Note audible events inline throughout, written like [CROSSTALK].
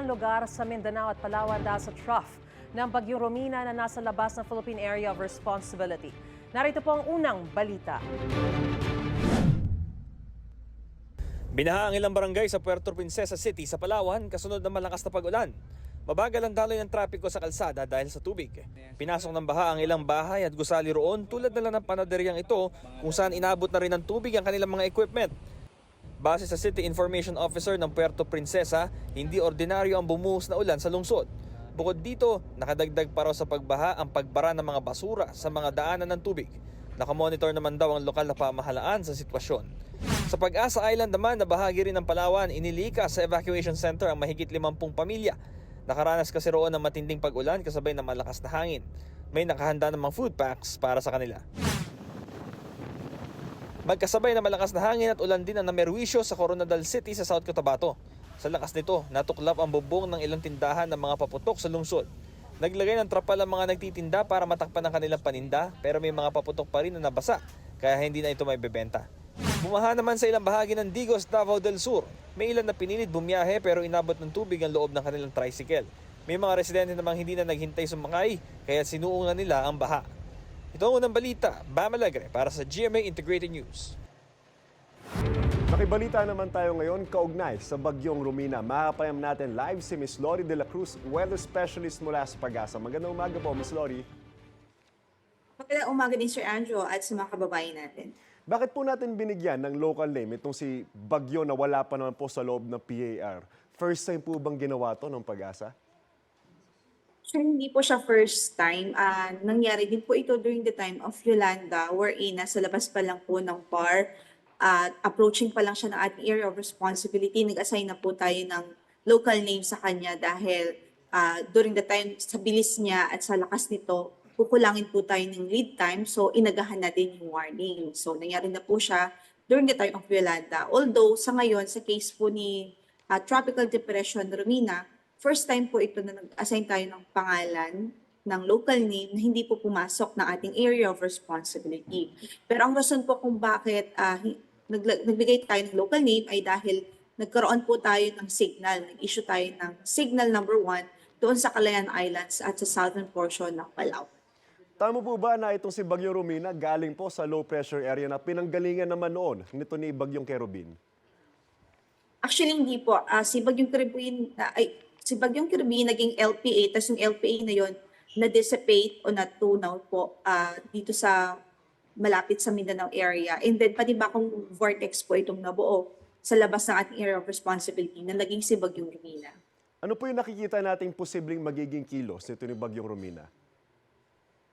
Ilang lugar sa Mindanao at Palawan dahil sa trough ng Bagyong Romina na nasa labas ng Philippine Area of Responsibility. Narito po ang unang balita. Binaha ang ilang barangay sa Puerto Princesa City sa Palawan kasunod ng malakas na pag-ulan. Mabagal ang daloy ng trapiko sa kalsada dahil sa tubig. Pinasok ng baha ang ilang bahay at gusali roon tulad na lang ng panaderyang ito kung saan inabot na rin ng tubig ang kanilang mga equipment. Base sa City Information Officer ng Puerto Princesa, hindi ordinaryo ang bumuhos na ulan sa lungsod. Bukod dito, nakadagdag pa raw sa pagbaha ang pagbara ng mga basura sa mga daanan ng tubig. Nakamonitor naman daw ang lokal na pamahalaan sa sitwasyon. Sa Pag-asa Island naman na bahagi rin ng Palawan, inilika sa evacuation center ang mahigit 50 pamilya. Nakaranas kasi roon ng matinding pag-ulan kasabay ng malakas na hangin. May nakahanda namang food packs para sa kanila. Magkasabay na malakas na hangin at ulan din ang namerwisyo sa Coronadal City sa South Cotabato. Sa lakas nito, natuklap ang bubong ng ilang tindahan ng mga paputok sa lungsod. Naglagay ng trapal ang mga nagtitinda para matakpan ang kanilang paninda pero may mga paputok pa rin na nabasa kaya hindi na ito may bebenta. Bumaha naman sa ilang bahagi ng Digos, Davao del Sur. May ilan na pinilit bumiyahe pero inabot ng tubig ang loob ng kanilang tricycle. May mga residente namang hindi na naghintay sumakay kaya sinuungan nila ang baha. Ito ang unang balita, Bam Alegre para sa GMA Integrated News. Makibalita naman tayo ngayon kaugnay sa Bagyong Romina. Makakapayam natin live si Miss Lori De La Cruz, weather specialist mula sa Pag-asa. Magandang umaga po, Miss Lori. Magandang umaga din Sir Andrew at sa mga kababayan natin. Bakit po natin binigyan ng local name itong si Bagyo na wala pa naman po sa loob ng PAR? First time po bang ginawa to ng Pag-asa? Sure, hindi po siya first time. Ah, nangyari din po ito during the time of Yolanda wherein nasa labas pa lang po ng PAR at approaching pa lang siya ng ating area of responsibility. Nag-assign na po tayo ng local name sa kanya dahil ah, during the time sa bilis niya at sa lakas nito, kukulangin po tayo ng lead time so inagahan natin yung warning. So nangyari na po siya during the time of Yolanda. Although sa ngayon, sa case po ni ah, Tropical Depression Romina, first time po ito na nag-assign tayo ng pangalan ng local name na hindi po pumasok ng ating area of responsibility. Pero ang rason po kung bakit nagla- nagbigay tayo ng local name ay dahil nagkaroon po tayo ng signal. Nag-issue tayo ng signal number one doon sa Calayan Islands at sa southern portion ng Palau. Tama po ba na itong si Bagyong Romina galing po sa low pressure area na pinanggalingan naman noon nito ni Bagyong Kerubin? Actually, hindi po. Ah, si Bagyong Caribbean, ah, ay, si Bagyong Caribbean naging LPA, tapos yung LPA na yon na-dissipate o natunaw po ah, dito sa malapit sa Mindanao area. And then, pati ba kung vortex po itong nabuo sa labas ng ating area of responsibility na naging si Bagyong Romina. Ano po yung nakikita nating posibleng magiging kilos nito ni Bagyong Romina?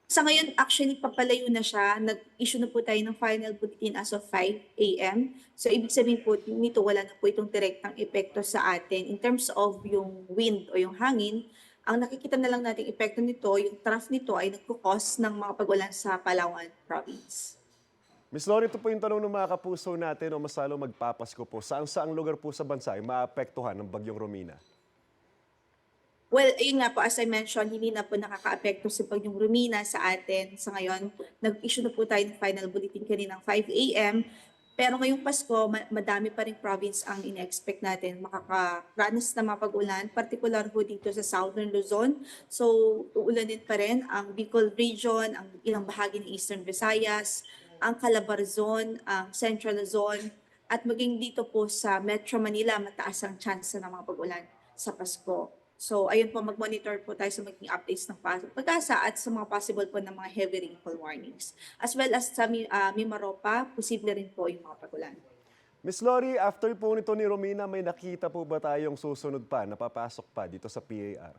Sa ngayon, actually, papalayo na siya. Nag-issue na po tayo ng final bulletin as of 5 a.m. So, ibig sabihin po nito, wala na po itong direktang epekto sa atin. In terms of yung wind o yung hangin, ang nakikita na lang nating epekto nito, yung trough nito ay nagkukos ng mga pagulan sa Palawan province. Miss Lori, ito po yung tanong ng mga kapuso natin o masalo magpapasko po. Saan saang lugar po sa bansa ay maapektuhan ng Bagyong Romina? Well, ayun nga po, as I mentioned, hindi na po nakaka-apekto si Bagyong Rumina sa atin. Sa ngayon, nag-issue na po tayo ng final bulletin kaninang 5 a.m. Pero ngayong Pasko, ma- madami pa rin province ang ine-expect natin makakaranas na mga pag-ulan, particular ho dito sa Southern Luzon. So, uulanin pa rin ang Bicol Region, ang ilang bahagi ng Eastern Visayas, ang Calabar Zone, ang Central Luzon, at maging dito po sa Metro Manila, mataas ang chance na ng mga pag-ulan sa Pasko. So, ayun po, mag-monitor po tayo sa maging updates ng pag-asa at sa mga possible po ng mga heavy rainfall warnings. As well as sa ah, Mimaropa, posible rin po yung mga pagulan. Miss Lori, after po nito ni Romina, may nakita po ba tayong susunod pa, napapasok pa dito sa PAR?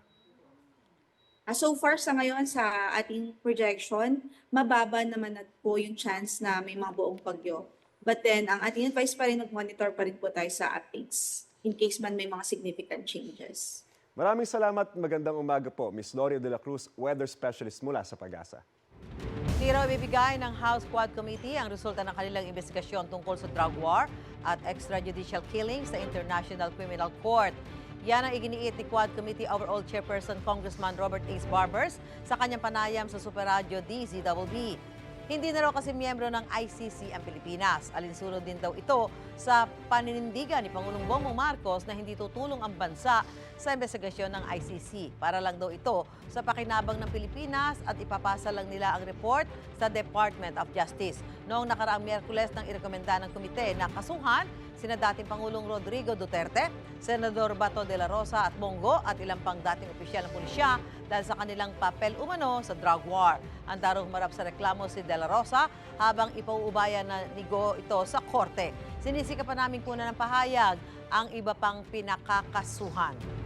Ah, so far sa ngayon sa ating projection, mababa naman na po yung chance na may mga buong bagyo. But then, ang ating advice pa rin, mag-monitor pa rin po tayo sa updates in case man may mga significant changes. Maraming salamat, magandang umaga po, Miss Lori De La Cruz, weather specialist mula sa Pag-asa. Hindi ibibigay ng House Quad Committee ang resulta ng kanilang investigasyon tungkol sa drug war at extrajudicial killings sa International Criminal Court. Yan ang iginiit ni Quad Committee Overall Chairperson Congressman Robert Ace Barbers sa kanyang panayam sa Super Radio DZWB. Hindi na raw kasi miyembro ng ICC ang Pilipinas. Alinsunod din daw ito sa paninindigan ni Pangulong Bongbong Marcos na hindi tutulong ang bansa sa investigasyon ng ICC. Para lang daw ito sa pakinabang ng Pilipinas at ipapasa lang nila ang report sa Department of Justice. Noong nakaraang Miyerkules nang irekomenda ng komite na kasuhan sina dating Pangulong Rodrigo Duterte, Senador Bato de la Rosa at Bongo at ilang pang dating opisyal ng pulisya dahil sa kanilang papel umano sa drug war. Ang darong humarap sa reklamo si de la Rosa habang ipauubaya na nigo ito sa korte. Sinisika pa namin kuna ng pahayag ang iba pang pinakakasuhan.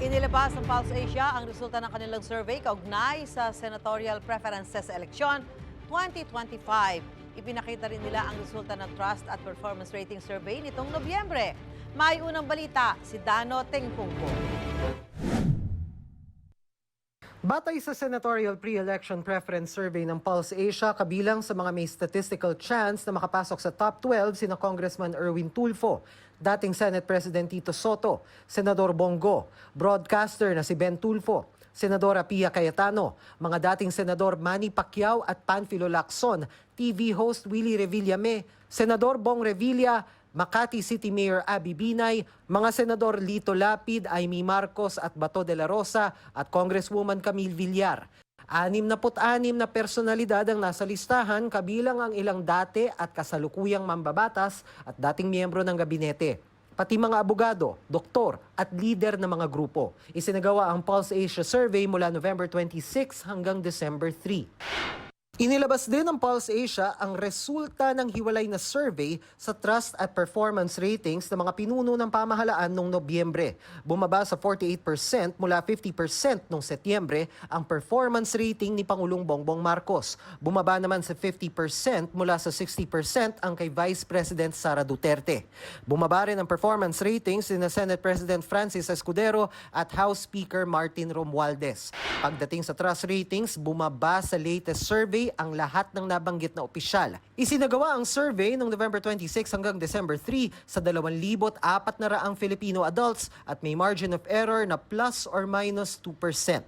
Inilabas ng Pulse Asia ang resulta ng kanilang survey kaugnay sa senatorial preferences sa eleksyon 2025. Ipinakita rin nila ang resulta ng Trust at Performance Rating Survey nitong Nobyembre. May unang balita si Dano Tengpungko. Batay sa senatorial pre-election preference survey ng Pulse Asia, kabilang sa mga may statistical chance na makapasok sa top 12 sina Congressman Erwin Tulfo, dating Senate President Tito Soto, Senador Bongo, broadcaster na si Ben Tulfo, Senadora Pia Cayetano, mga dating Senador Manny Pacquiao at Panfilo Lacson, TV host Willie Revillame, Senador Bong Revilla, Makati City Mayor Abby Binay, mga Senador Lito Lapid, Amy Marcos at Bato de la Rosa at Congresswoman Camille Villar. Anim na anim na personalidad ang nasa listahan kabilang ang ilang dati at kasalukuyang mambabatas at dating miyembro ng gabinete. Pati mga abogado, doktor at leader ng mga grupo. Isinagawa ang Pulse Asia Survey mula November 26 hanggang December 3. Inilabas din ng Pulse Asia ang resulta ng hiwalay na survey sa trust at performance ratings ng mga pinuno ng pamahalaan noong Nobyembre. Bumaba sa 48% mula 50% noong Setyembre ang performance rating ni Pangulong Bongbong Marcos. Bumaba naman sa 50% mula sa 60% ang kay Vice President Sara Duterte. Bumaba rin ang performance ratings ni na Senate President Francis Escudero at House Speaker Martin Romualdez. Pagdating sa trust ratings, bumaba sa latest survey ang lahat ng nabanggit na opisyal. Isinagawa ang survey noong November 26 hanggang December 3 sa 2,400 Filipino adults at may margin of error na plus or minus 2%.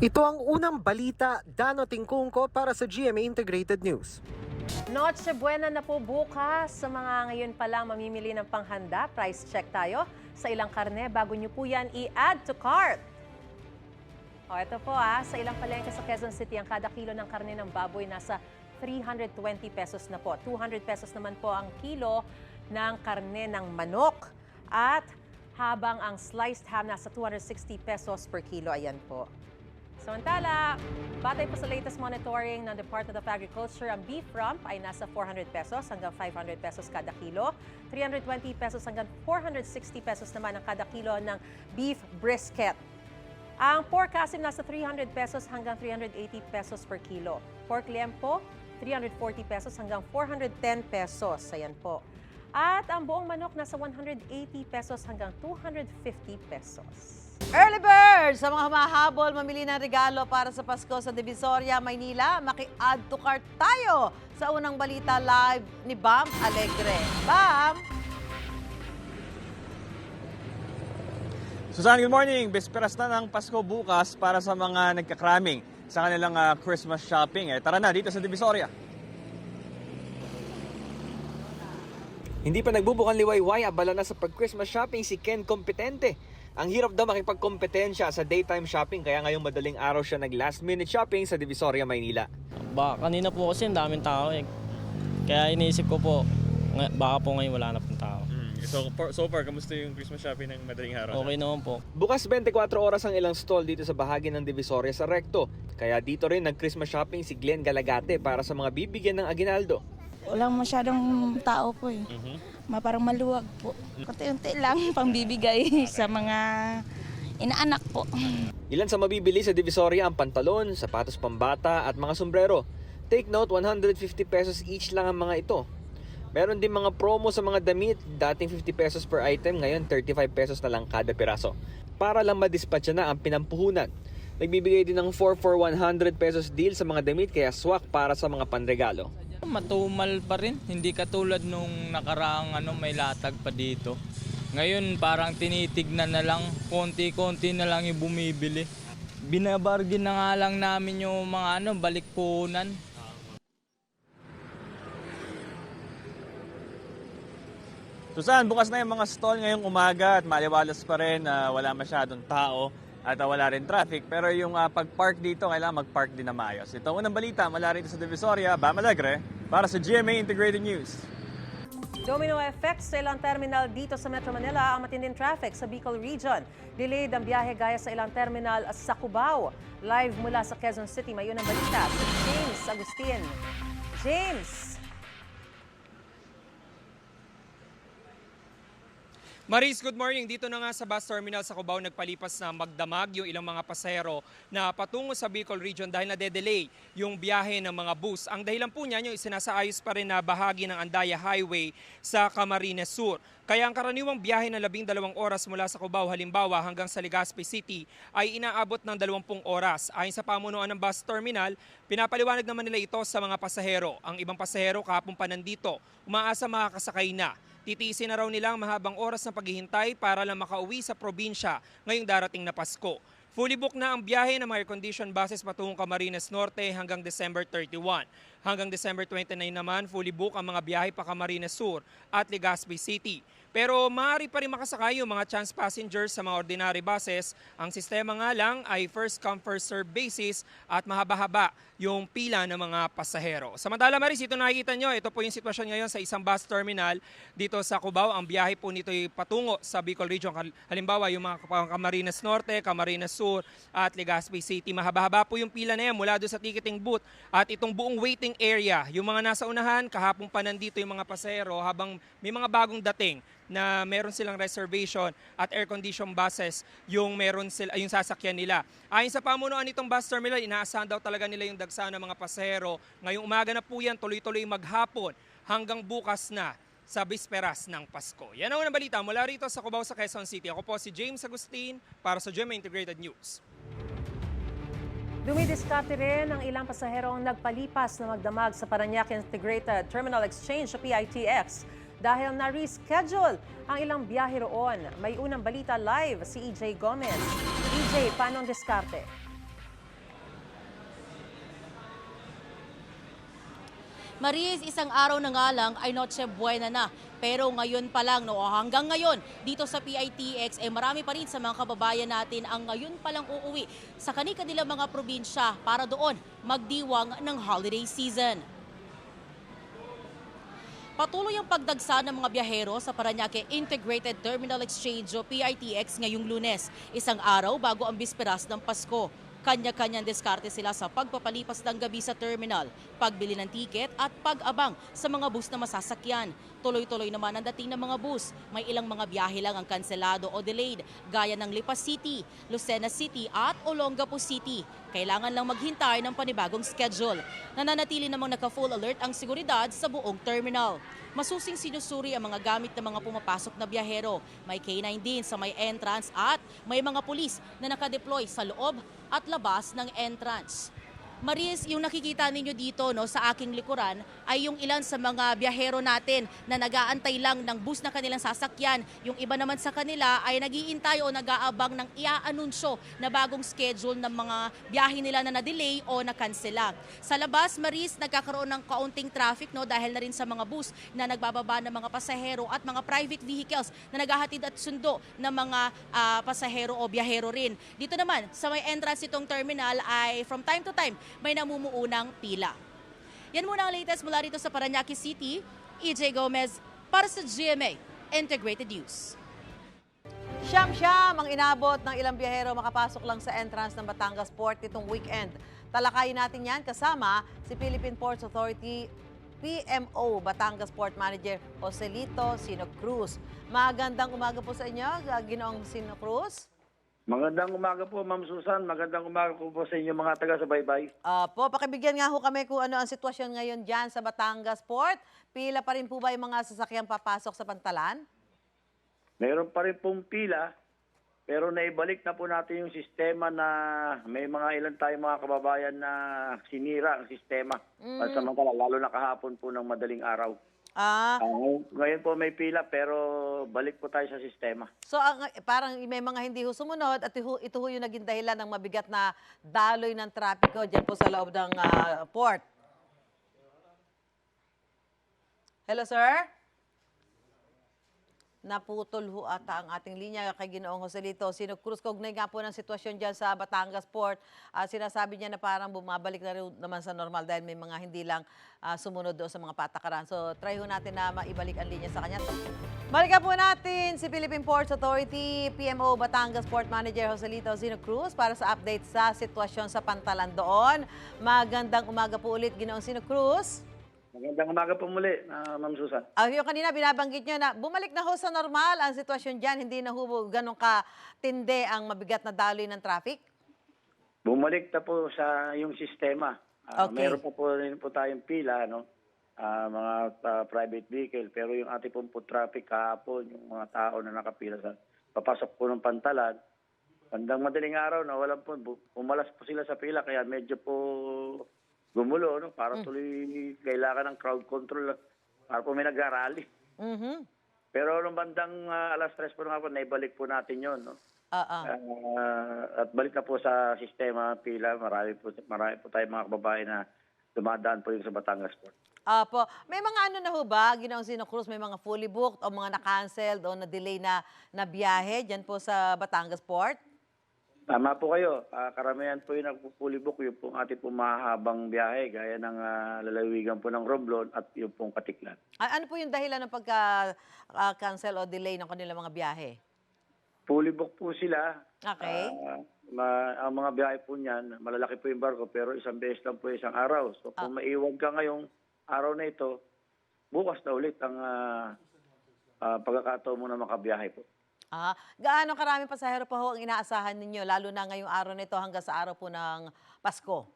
Ito ang unang balita, Dano Tingkungko para sa GMA Integrated News. Noche Buena na po bukas. Sa mga ngayon pa lang mamimili ng panghanda, price check tayo sa ilang karne bago nyo po yan i-add to cart. O ito po ah, sa ilang palengke sa Quezon City, ang kada kilo ng karne ng baboy nasa 320 pesos na po. 200 pesos naman po ang kilo ng karne ng manok. At habang ang sliced ham nasa 260 pesos per kilo, ayan po. Samantala, batay po sa latest monitoring ng Department of Agriculture, ang beef rump ay nasa 400 pesos hanggang 500 pesos kada kilo. 320 pesos hanggang 460 pesos naman ang kada kilo ng beef brisket. Ang pork asim nasa 300 pesos hanggang 380 pesos per kilo. Pork liempo, 340 pesos hanggang 410 pesos. Ayan po. At ang buong manok nasa 180 pesos hanggang 250 pesos. Early bird! Sa mga humahabol, mamili ng regalo para sa Pasko sa Divisoria, Maynila, maki-add to cart tayo sa unang balita live ni Bam Alegre. Bam! Susan, good morning. Besperas na ng Pasko bukas para sa mga nagkakraming sa kanilang ah, Christmas shopping. Eh, tara na dito sa Divisoria. Hindi pa nagbubukan liwayway, abala na sa pag-Christmas shopping si Ken Kompetente. Ang hirap daw makipagkompetensya sa daytime shopping kaya ngayong madaling araw siya nag last minute shopping sa Divisoria, Maynila. Ba, kanina po kasi ang daming tao eh. Kaya iniisip ko po, baka po ngayon wala na pong tao. So, so far, kamusta yung Christmas shopping ng madaling araw? Okay naman po. Bukas 24 oras ang ilang stall dito sa bahagi ng Divisoria sa Recto. Kaya dito rin nag-Christmas shopping si Glenn Galagate para sa mga bibigyan ng aginaldo. Walang masyadong tao po eh. Ma, parang maluwag po. Kunti-unti lang [LAUGHS] pambibigay sa mga inaanak po. Ilan sa mabibili sa Divisoria ang pantalon, sapatos pambata at mga sombrero. Take note, 150 pesos each lang ang mga ito. Meron din mga promo sa mga damit, dating 50 pesos per item, ngayon 35 pesos na lang kada piraso. Para lang madispatcha na ang pinampuhunan. Nagbibigay din ng 4 for 100 pesos deal sa mga damit kaya swak para sa mga panregalo. Matumal pa rin, hindi katulad nung nakaraang ano, may latag pa dito. Ngayon parang tinitignan na lang, konti-konti na lang yung bumibili. Binabargin na nga lang namin yung mga ano, balikpunan. Susan, bukas na yung mga stall ngayong umaga at maliwalas pa rin, ah, wala masyadong tao at ah, wala rin traffic. Pero yung ah, pag-park dito, kailangan mag-park din na maayos. Ito ang unang balita mula rito sa Divisoria, Bam Alegre, para sa GMA Integrated News. Domino effect sa ilang terminal dito sa Metro Manila ang matinding traffic sa Bicol Region. Delayed ang biyahe gaya sa ilang terminal sa Cubao. Live mula sa Quezon City, may unang balita si James Agustin. James! Maris, good morning. Dito na nga sa bus terminal sa Cubao nagpalipas na magdamag yung ilang mga pasahero na patungo sa Bicol Region dahil na-delay yung biyahe ng mga bus. Ang dahilan po niyan yung isinasaayos pa rin na bahagi ng Andaya Highway sa Camarines Sur. Kaya ang karaniwang biyahe na labing dalawang oras mula sa Cubao halimbawa hanggang sa Legazpi City ay inaabot ng 20 oras. Ayon sa pamunuan ng bus terminal, pinapaliwanag naman nila ito sa mga pasahero. Ang ibang pasahero kahapon pa nandito, umaasa makakasakay na. Titiisin na raw nilang mahabang oras na paghihintay para lang makauwi sa probinsya ngayong darating na Pasko. Fully booked na ang biyahe ng mga air-conditioned buses patungong Camarines Norte hanggang December 31. Hanggang December 29 naman, fully booked ang mga biyahe pa Camarines Sur at Legazpi City. Pero maaari pa rin makasakay yung mga chance passengers sa mga ordinary buses. Ang sistema nga lang ay first come first serve basis at mahaba-haba yung pila ng mga pasahero. Samantala Maris, ito nakikita nyo, ito po yung sitwasyon ngayon sa isang bus terminal dito sa Cubao. Ang biyahe po nito ay patungo sa Bicol Region. Hal- Halimbawa, yung mga Camarines Norte, Camarines Sur at Legazpi City. Mahaba-haba po yung pila na yan mula doon sa ticketing booth at itong buong waiting area. Yung mga nasa unahan, kahapon pa nandito yung mga pasahero habang may mga bagong dating na meron silang reservation at air-conditioned buses yung meron sila yung sasakyan nila. Ayon sa pamunuan nitong bus terminal, inaasahan daw talaga nila yung dagsa ng mga pasahero. Ngayong umaga na po yan, tuloy-tuloy maghapon hanggang bukas na sa bisperas ng Pasko. Yan ang unang balita mula rito sa Cubao sa Quezon City. Ako po si James Agustin para sa GMA Integrated News. Dumidiskarte rin ang ilang pasaherong nagpalipas na magdamag sa Parañaque Integrated Terminal Exchange o PITX dahil na-reschedule ang ilang biyahe roon. May unang balita live si EJ Gomez. EJ, paano ang diskarte? Maris, isang araw na nga lang ay Noche Buena na. Pero ngayon pa lang, no, hanggang ngayon, dito sa PITX, eh marami pa rin sa mga kababayan natin ang ngayon pa lang uuwi sa kani-kanilang mga probinsya para doon magdiwang ng holiday season. Patuloy ang pagdagsa ng mga biyahero sa Paranaque Integrated Terminal Exchange o PITX ngayong lunes, isang araw bago ang bisperas ng Pasko. Kanya-kanyang diskarte sila sa pagpapalipas ng gabi sa terminal, pagbili ng tiket at pag-abang sa mga bus na masasakyan. Tuloy-tuloy naman ang dating ng mga bus. May ilang mga biyahe lang ang kanselado o delayed, gaya ng Lipas City, Lucena City at Olongapo City. Kailangan lang maghintay ng panibagong schedule. Nananatili namang naka-full alert ang seguridad sa buong terminal. Masusing sinusuri ang mga gamit ng mga pumapasok na biyahero. May K9 din sa may entrance at may mga pulis na nakadeploy sa loob at labas ng entrance. Maris, yung nakikita ninyo dito no, sa aking likuran ay yung ilan sa mga biyahero natin na nag-aantay lang ng bus na kanilang sasakyan. Yung iba naman sa kanila ay nagiintay o nag-aabang ng iaanunsyo na bagong schedule ng mga biyahe nila na na-delay o na-cancela. Sa labas, Maris, nagkakaroon ng kaunting traffic no, dahil na rin sa mga bus na nagbababa ng mga pasahero at mga private vehicles na naghahatid at sundo ng mga ah, pasahero o biyahero rin. Dito naman, sa may entrance itong terminal ay from time to time may namumuunang pila. Yan muna ang latest mula rito sa Paranaque City. EJ Gomez para sa GMA Integrated News. Siyam-siyam ang inabot ng ilang biyahero makapasok lang sa entrance ng Batangas Port itong weekend. Talakayin natin yan kasama si Philippine Ports Authority PMO Batangas Port Manager Joselito Sino Cruz. Magandang umaga po sa inyo, Ginoong Sino Cruz. Magandang umaga po, Ma'am Susan. Magandang umaga po po sa inyo mga taga sa Baybay. Opo, pakibigyan nga ho kami kung ano ang sitwasyon ngayon dyan sa Batangas Port. Pila pa rin po ba yung mga sasakyang papasok sa Pantalan? Mayroon pa rin pong pila, pero naibalik na po natin yung sistema na may mga ilan tayong mga kababayan na sinira ang sistema. Mm. Pansamantala, lalo na kahapon po ng madaling araw. Ah, Ah, ngayon, ngayon po may pila, pero balik po tayo sa sistema. so ang, parang may mga hindi ho sumunod at ito, ito ho yung naging dahilan ng mabigat na daloy ng trapiko dyan po sa loob ng ah, port. Hello, sir? Naputol ho ata ang ating linya kay Ginoong Joselito. Sino Cruz, kaugnay nga po ng sitwasyon dyan sa Batangas Port. Ah, sinasabi niya na parang bumabalik na rin naman sa normal dahil may mga hindi lang ah, sumunod doon sa mga patakaran. So try ho natin na maibalik ang linya sa kanya. Balikan po natin si Philippine Ports Authority, PMO Batangas Port Manager Joselito Zino Cruz para sa update sa sitwasyon sa pantalan doon. Magandang umaga po ulit, Ginoong Sino Cruz. Magandang umaga po muli, ah, Ma'am Susan. Ah, yung kanina binabanggit nyo na bumalik na ho sa normal ang sitwasyon dyan, hindi na ho ganun katindi ang mabigat na daloy ng traffic? Bumalik na po sa yung sistema. Ah, Okay. Meron pa po rin po tayong pila, no? Ah, mga ah, private vehicle. Pero yung ating pong foot traffic kahapon, yung mga tao na nakapila sa papasok po ng pantalan, bandang madaling araw na walang po, umalas po sila sa pila kaya medyo po gumulo, no? Para tuloy kailangan ng crowd control. Para po may nag-rally. Mhm. Pero nung bandang ah, alas 3 po ng hapon, naibalik po natin yon, no? Ah, ah. Ah, at balik na po sa sistema pila. Marami po, marami po tayong mga kababayan na dumadaan po yung sa Batangas po. Apo. May mga ano na ho ba, Ginoong Sino Cruz, may mga fully booked o mga na-canceled o na-delay na, na biyahe dyan po sa Batangas Port? Tama po kayo. Ah, karamihan po yung nagpupuli book yung pong ating pong mahabang biyahe gaya ng ah, lalawigan po ng Romblon at yung pong Katiklan. A- ano po yung dahilan ng pagka-cancel o delay ng kanilang mga biyahe? Fully book po sila. Okay. Ah, ma- ang mga biyahe po niyan, malalaki po yung barko pero isang beses lang po isang araw. So kung maiwan ka ngayong araw na ito, bukas na ulit ang ah, ah, pagkakataon mo na makabiyahe po. Ah, gaano karami pasahero pa ho ang inaasahan ninyo, lalo na ngayong araw nito hanggang sa araw po ng Pasko?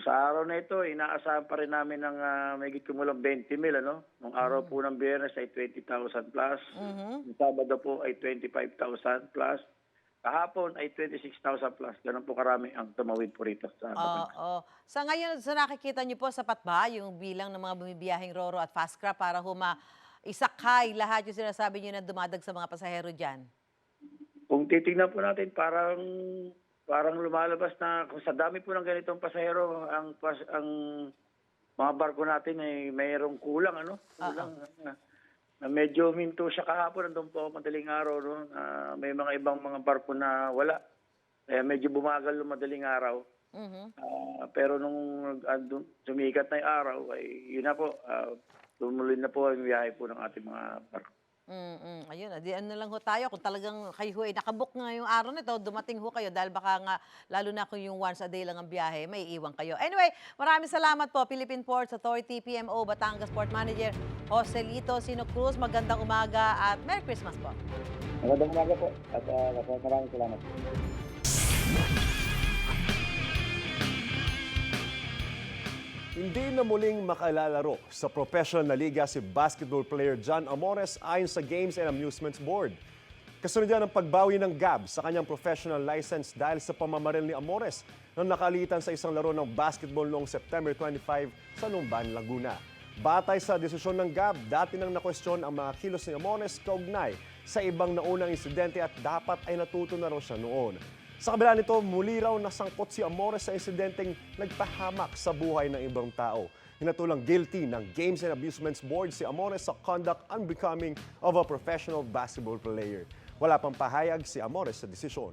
Sa araw na ito, inaasahan pa rin namin ng uh, may kumulang 20 mil. Ano? Nung araw po ng biyernes ay 20,000 plus. Mhm. Yung Sabado po ay 25,000 plus. Kahapon ay 26,000 plus. Ganun po karami ang tumawid po rito sa. Oo. Sa ngayon, sa nakikita niyo po, sapat ba yung bilang ng mga bumibiyaheng Roro at Fastcraft para huma isakay lahat yung sinasabi niyo na dumadag sa mga pasahero dyan? Kung titingnan po natin, parang parang lumalabas na kung sa dami po ng ganitong pasahero, ang pas, ang mga barko natin ay mayroong kulang ano? Kulang. Na, na medyo minto siya kahapon nandun po madaling araw no. Ah, may mga ibang mga barko na wala. Kaya medyo bumagal yung madaling araw. Mhm. Ah, pero nung andun, sumikat na yung araw ay yun na po ah, tumuloy na po ang biyahe po ng ating mga barko. Mm, ayun, adi ano lang ho tayo kung talagang kayo ho ay nakabook nga yung araw nito, dumating ho kayo dahil baka nga lalo na kung yung once a day lang ang biyahe, may iwan kayo. Anyway, maraming salamat po Philippine Ports Authority PMO Batangas Port Manager Joselito Sino Cruz. Magandang umaga at Merry Christmas po. Magandang umaga po at uh, maraming salamat. Hindi na muling makalalaro sa professional na liga si basketball player John Amores ayon sa Games and Amusements Board. Kasunod yan ang pagbawi ng GAB sa kanyang professional license dahil sa pamamaril ni Amores nang nakalitan sa isang laro ng basketball noong September 25 sa Lumban, Laguna. Batay sa desisyon ng GAB, dati nang nakwestiyon ang mga kilos ni Amores kaugnay sa ibang naunang insidente at dapat ay natuto na raw siya noon. Sa kabila nito, muli raw nasangkot si Amores sa insidenteng nagpahamak sa buhay ng ibang tao. Hinatulang guilty ng Games and Amusements Board si Amores sa conduct unbecoming of a professional basketball player. Wala pang pahayag si Amores sa desisyon.